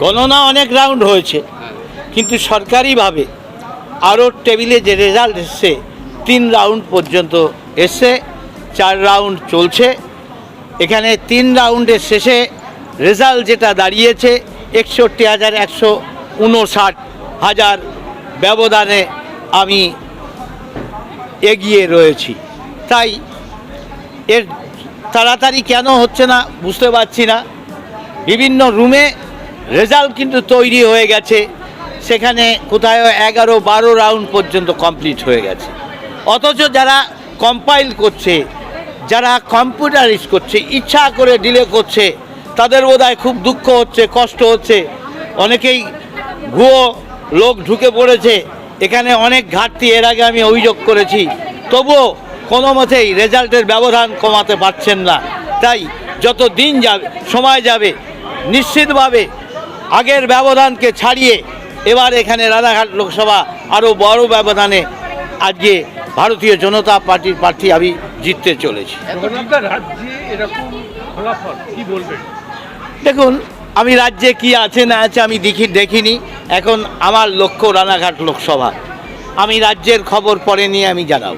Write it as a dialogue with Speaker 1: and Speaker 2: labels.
Speaker 1: গণনা অনেক রাউন্ড হয়েছে। কিন্তু সরকারিভাবে আরও টেবিলে যে রেজাল্ট এসছে, তিন রাউন্ড পর্যন্ত এসছে, চার রাউন্ড চলছে। এখানে তিন রাউন্ডের শেষে রেজাল্ট যেটা দাঁড়িয়েছে, একষট্টি হাজার একশো উনষাট হাজার ব্যবধানে আমি এগিয়ে রয়েছি। তাই এর তাড়াতাড়ি কেন হচ্ছে না বুঝতে পারছি না। বিভিন্ন রুমে রেজাল্ট কিন্তু তৈরি হয়ে গেছে। সেখানে কোথায় এগারো বারো রাউন্ড পর্যন্ত কমপ্লিট হয়ে গেছে। অথচ যারা কম্পাইল করছে, যারা কম্পিউটারাইজ করছে, ইচ্ছা করে ডিলে করছে, তাদের বোধহয় খুব দুঃখ হচ্ছে, কষ্ট হচ্ছে। অনেকেই ভুয়ো লোক ঢুকে পড়েছে। এখানে অনেক ঘাটতি, এর আগে আমি অভিযোগ করেছি। তবুও কোনো মতেই রেজাল্টের ব্যবধান কমাতে পারছেন না। তাই যত দিন যাবে, সময় যাবে, নিশ্চিতভাবে আগের ব্যবধানকে ছাড়িয়ে এবার এখানে রানাঘাট লোকসভা আরও বড় ব্যবধানে আজকে ভারতীয় জনতা পার্টির প্রার্থী আমি জিততে চলেছি। দেখুন আমি রাজ্যে কি আছে না আছে আমি দেখি দেখিনি। এখন আমার লক্ষ্য রানাঘাট লোকসভা। আমি রাজ্যের খবর পরে নিয়ে আমি জানাব।